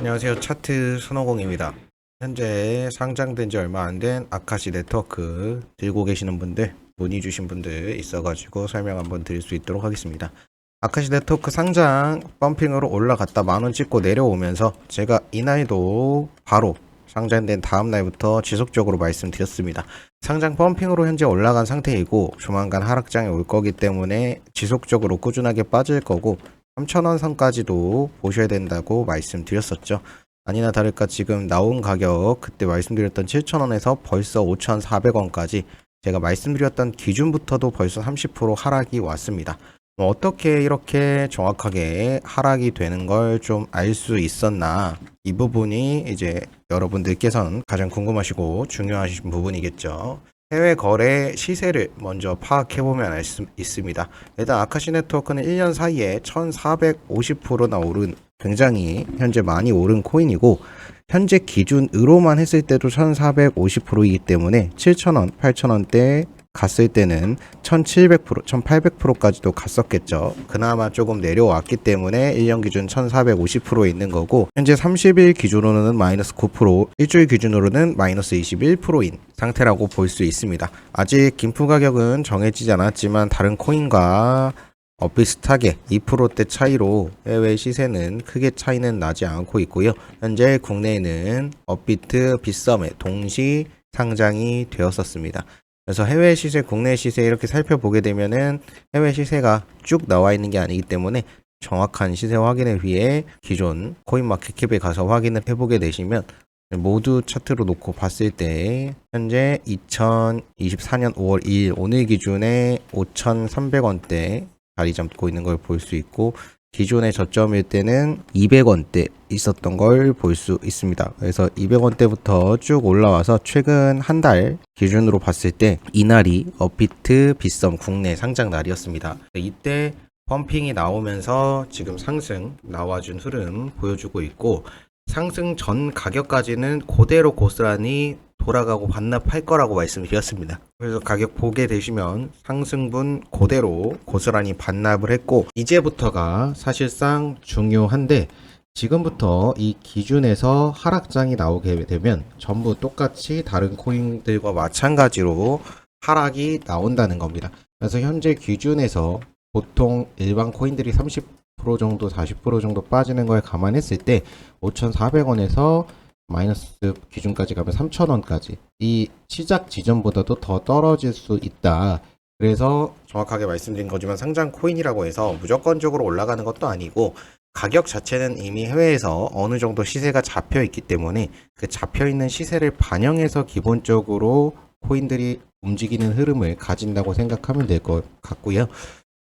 안녕하세요. 차트 손오공입니다. 현재 상장된 지 얼마 안 된 아카시 네트워크 들고 계시는 분들, 문의 주신 분들 있어가지고 설명 한번 드릴 수 있도록 하겠습니다. 아카시 네트워크 상장 펌핑으로 올라갔다 만원 찍고 내려오면서 제가 이날도 바로 상장된 다음 날부터 지속적으로 말씀드렸습니다. 상장 펌핑으로 현재 올라간 상태이고 조만간 하락장에 올 거기 때문에 지속적으로 꾸준하게 빠질 거고 3,000원 선까지도 보셔야 된다고 말씀드렸었죠. 아니나 다를까 지금 나온 가격 그때 말씀드렸던 7,000원에서 벌써 5,400원까지 제가 말씀드렸던 기준부터도 벌써 30% 하락이 왔습니다. 뭐 어떻게 이렇게 정확하게 하락이 되는 걸 좀 알 수 있었나 이 부분이 이제 여러분들께서는 가장 궁금하시고 중요하신 부분이겠죠. 해외 거래 시세를 먼저 파악해 보면 알 수 있습니다. 일단 아카시 네트워크는 1년 사이에 1,450%나 오른 굉장히 현재 많이 오른 코인이고 현재 기준으로만 했을 때도 1,450%이기 때문에 7,000원, 8,000원대 갔을 때는 1,700%, 1,800%까지도 갔었겠죠. 그나마 조금 내려왔기 때문에 1년 기준 1,450%에 있는 거고 현재 30일 기준으로는 마이너스 9%, 일주일 기준으로는 마이너스 21%인 상태라고 볼 수 있습니다. 아직 김프 가격은 정해지지 않았지만 다른 코인과 어, 비슷하게 2%대 차이로 해외 시세는 크게 차이는 나지 않고 있고요. 현재 국내에는 업비트, 빗썸에 동시 상장이 되었었습니다. 그래서 해외 시세, 국내 시세 이렇게 살펴보게 되면은 해외 시세가 쭉 나와 있는 게 아니기 때문에 정확한 시세 확인을 위해 기존 코인마켓캡에 가서 확인을 해보게 되시면 모두 차트로 놓고 봤을 때 현재 2024년 5월 2일 오늘 기준에 5,300원대 자리 잡고 있는 걸 볼 수 있고 기존의 저점일 때는 200원대 있었던 걸 볼 수 있습니다. 그래서 200원대부터 쭉 올라와서 최근 한 달 기준으로 봤을 때 이날이 업비트 빗썸 국내 상장 날이었습니다. 이때 펌핑이 나오면서 지금 상승 나와준 흐름 보여주고 있고 상승 전 가격까지는 그대로 고스란히 돌아가고 반납할 거라고 말씀드렸습니다. 그래서 가격 보게 되시면 상승분 그대로 고스란히 반납을 했고 이제부터가 사실상 중요한데 지금부터 이 기준에서 하락장이 나오게 되면 전부 똑같이 다른 코인들과 마찬가지로 하락이 나온다는 겁니다. 그래서 현재 기준에서 보통 일반 코인들이 30% 정도, 40% 정도 빠지는 걸 감안했을 때 5,400원에서 마이너스 기준까지 가면 3,000원까지 이 시작 지점보다도 더 떨어질 수 있다. 그래서 정확하게 말씀드린 거지만 상장 코인이라고 해서 무조건적으로 올라가는 것도 아니고 가격 자체는 이미 해외에서 어느 정도 시세가 잡혀 있기 때문에 그 잡혀 있는 시세를 반영해서 기본적으로 코인들이 움직이는 흐름을 가진다고 생각하면 될 것 같고요.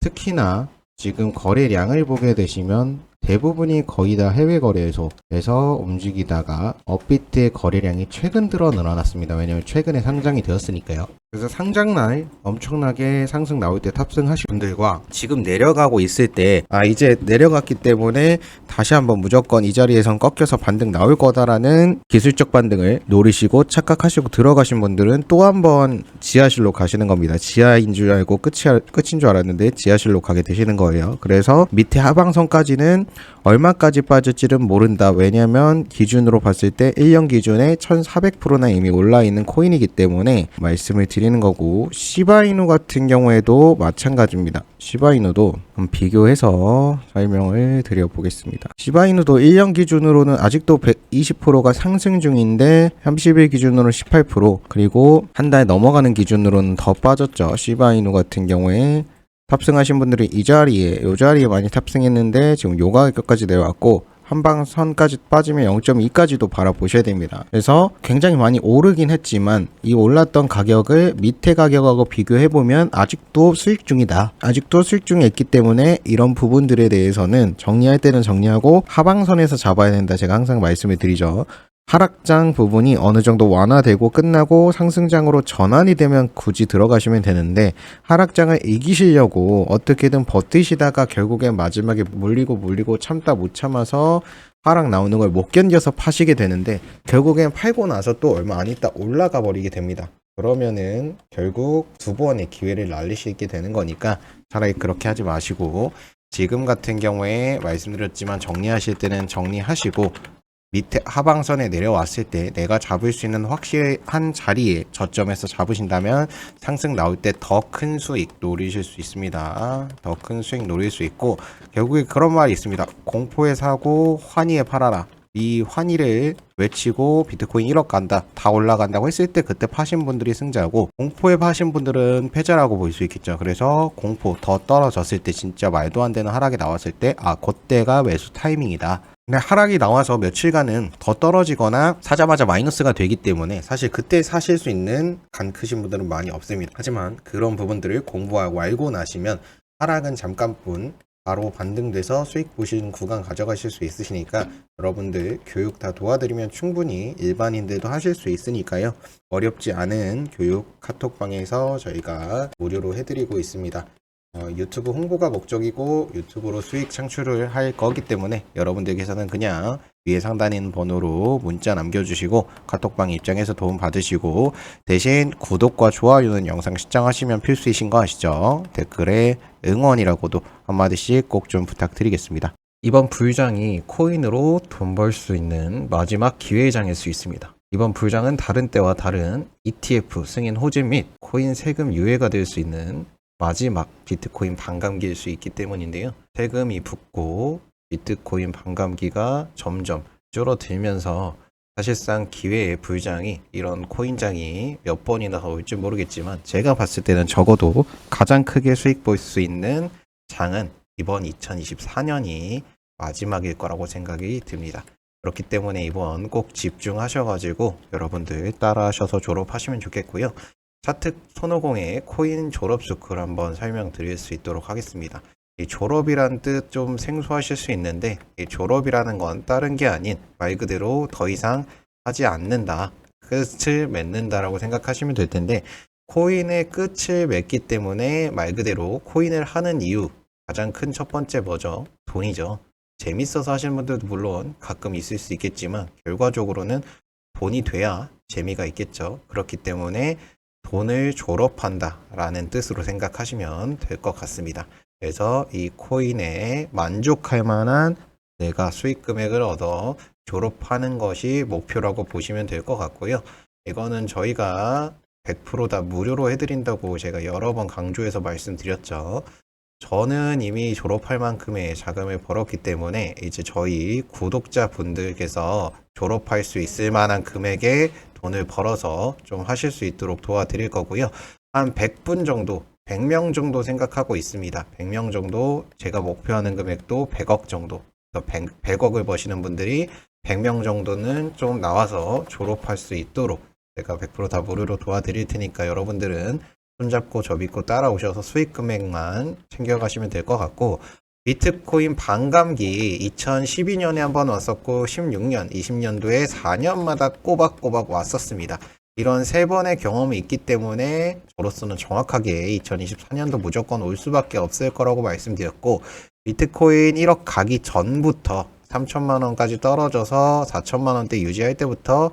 특히나 지금 거래량을 보게 되시면 대부분이 거의 다 해외 거래소 에서 움직이다가 업비트의 거래량이 최근 들어 늘어났습니다. 왜냐하면 최근에 상장이 되었으니까요. 그래서 상장날 엄청나게 상승 나올 때 탑승하신 분들과 지금 내려가고 있을 때 아 이제 내려갔기 때문에 다시 한번 무조건 이 자리에선 꺾여서 반등 나올 거다라는 기술적 반등을 노리시고 착각하시고 들어가신 분들은 또 한 번 지하실로 가시는 겁니다. 지하인 줄 알고 끝이 끝인 줄 알았는데 지하실로 가게 되시는 거예요. 그래서 밑에 하방선까지는 얼마까지 빠질지는 모른다. 왜냐면 기준으로 봤을 때 1년 기준에 1400%나 이미 올라 있는 코인이기 때문에 말씀을 드리는 거고 시바이누 같은 경우에도 마찬가지입니다. 시바이누도 비교해서 설명을 드려보겠습니다. 시바이누도 1년 기준으로는 아직도 120%가 상승 중인데 30일 기준으로 18% 그리고 한 달 넘어가는 기준으로는 더 빠졌죠. 시바이누 같은 경우에 탑승하신 분들이 이 자리에 요 자리에 많이 탑승했는데 지금 요 가격까지 내려왔고 한방선까지 빠지면 0.2까지도 바라보셔야 됩니다. 그래서 굉장히 많이 오르긴 했지만 이 올랐던 가격을 밑에 가격하고 비교해 보면 아직도 수익 중이다. 아직도 수익 중에 있기 때문에 이런 부분들에 대해서는 정리할 때는 정리하고 하방선에서 잡아야 된다. 제가 항상 말씀을 드리죠. 하락장 부분이 어느 정도 완화되고 끝나고 상승장으로 전환이 되면 굳이 들어가시면 되는데 하락장을 이기시려고 어떻게든 버티시다가 결국엔 마지막에 물리고 물리고 참다 못 참아서 하락 나오는 걸 못 견뎌서 파시게 되는데 결국엔 팔고 나서 또 얼마 안 있다 올라가 버리게 됩니다. 그러면은 결국 두 번의 기회를 날리시게 되는 거니까 차라리 그렇게 하지 마시고 지금 같은 경우에 말씀드렸지만 정리하실 때는 정리하시고 밑에 하방선에 내려왔을 때 내가 잡을 수 있는 확실한 자리에 저점에서 잡으신다면 상승 나올 때 더 큰 수익 노리실 수 있습니다. 더 큰 수익 노릴 수 있고 결국에 그런 말이 있습니다. 공포에 사고 환희에 팔아라. 이 환희를 외치고 비트코인 1억 간다, 다 올라간다고 했을 때 그때 파신 분들이 승자고 공포에 파신 분들은 패자라고 볼 수 있겠죠. 그래서 공포 더 떨어졌을 때 진짜 말도 안 되는 하락이 나왔을 때 아, 그때가 매수 타이밍이다. 근데 하락이 나와서 며칠간은 더 떨어지거나 사자마자 마이너스가 되기 때문에 사실 그때 사실 수 있는 간 크신 분들은 많이 없습니다. 하지만 그런 부분들을 공부하고 알고 나시면 하락은 잠깐뿐 바로 반등돼서 수익 보시는 구간 가져가실 수 있으시니까 여러분들 교육 다 도와드리면 충분히 일반인들도 하실 수 있으니까요. 어렵지 않은 교육 카톡방에서 저희가 무료로 해드리고 있습니다. 어, 유튜브 홍보가 목적이고 유튜브로 수익 창출을 할 거기 때문에 여러분들께서는 그냥 위에 있는 번호로 문자 남겨주시고 카톡방 입장에서 도움 받으시고 대신 구독과 좋아요는 영상 시청하시면 필수이신 거 아시죠? 댓글에 응원이라고도 한마디씩 꼭 좀 부탁드리겠습니다. 이번 불장이 코인으로 돈 벌 수 있는 마지막 기회장일 수 있습니다. 이번 불장은 다른 때와 다른 ETF 승인 호재 및 코인 세금 유예가 될 수 있는 마지막 비트코인 반감기일 수 있기 때문인데요. 세금이 붙고 비트코인 반감기가 점점 줄어들면서 사실상 기회의 불장이 이런 코인장이 몇 번이나 더 올지 모르겠지만 제가 봤을 때는 적어도 가장 크게 수익 볼 수 있는 장은 이번 2024년이 마지막일 거라고 생각이 듭니다. 그렇기 때문에 이번 꼭 집중하셔가지고 여러분들 따라하셔서 졸업하시면 좋겠고요. 차트 손오공의 코인 졸업 스쿨 한번 설명드릴 수 있도록 하겠습니다. 이 졸업이란 뜻 좀 생소하실 수 있는데 이 졸업이라는 건 다른 게 아닌 말 그대로 더 이상 하지 않는다. 끝을 맺는다라고 생각하시면 될 텐데 코인의 끝을 맺기 때문에 말 그대로 코인을 하는 이유 가장 큰 첫 번째 뭐죠? 돈이죠. 재밌어서 하시는 분들도 물론 가끔 있을 수 있겠지만 결과적으로는 돈이 돼야 재미가 있겠죠. 그렇기 때문에 돈을 졸업한다 라는 뜻으로 생각하시면 될 것 같습니다. 그래서 이 코인에 만족할 만한 내가 수익 금액을 얻어 졸업하는 것이 목표라고 보시면 될 것 같고요. 이거는 저희가 100%다 무료로 해드린다고 제가 여러 번 강조해서 말씀드렸죠. 저는 이미 졸업할 만큼의 자금을 벌었기 때문에 이제 저희 구독자 분들께서 졸업할 수 있을 만한 금액의 돈을 벌어서 좀 하실 수 있도록 도와드릴 거고요. 한 100분 정도, 100명 정도 생각하고 있습니다. 100명 정도 제가 목표하는 금액도 100억 정도. 100, 100 억을 버시는 분들이 100명 정도는 좀 나와서 졸업할 수 있도록 제가 100%다 무료로 도와드릴 테니까 여러분들은 손잡고 저 믿고 따라오셔서 수익 금액만 챙겨가시면 될 것 같고 비트코인 반감기 2012년에 한번 왔었고 16년, 20년도에 4년마다 꼬박꼬박 왔었습니다. 이런 세 번의 경험이 있기 때문에 저로서는 정확하게 2024년도 무조건 올 수밖에 없을 거라고 말씀드렸고 비트코인 1억 가기 전부터 3천만 원까지 떨어져서 4천만 원대 유지할 때부터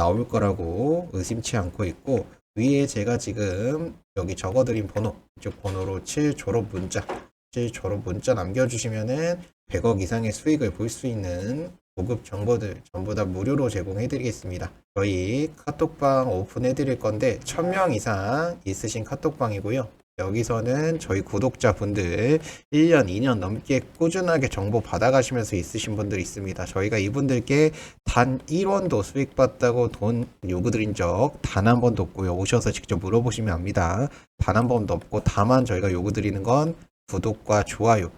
나올 거라고 의심치 않고 있고 위에 제가 지금 여기 적어드린 번호 이쪽 번호로 7 졸업 문자 7 졸업 문자 남겨주시면은 100억 이상의 수익을 볼 수 있는 고급 정보들 전부 다 무료로 제공해 드리겠습니다. 저희 카톡방 오픈해 드릴 건데 1000명 이상 있으신 카톡방이고요. 여기서는 저희 구독자분들 1년, 2년 넘게 꾸준하게 정보 받아가시면서 있으신 분들 있습니다. 저희가 이분들께 단 1원도 수익 봤다고 돈 요구드린 적 단 한 번도 없고요. 오셔서 직접 물어보시면 압니다. 단 한 번도 없고 다만 저희가 요구드리는 건 구독과 좋아요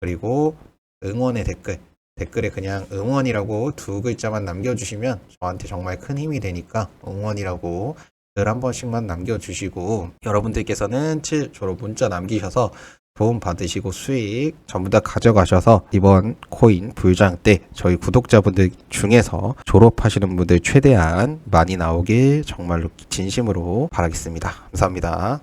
그리고 응원의 댓글 댓글에 그냥 응원이라고 두 글자만 남겨주시면 저한테 정말 큰 힘이 되니까 응원이라고 글한 번씩만 남겨주시고 여러분들께서는 7 졸업 문자 남기셔서 도움 받으시고 수익 전부 다 가져가셔서 이번 코인 불장 때 저희 구독자분들 중에서 졸업하시는 분들 최대한 많이 나오길 정말로 진심으로 바라겠습니다. 감사합니다.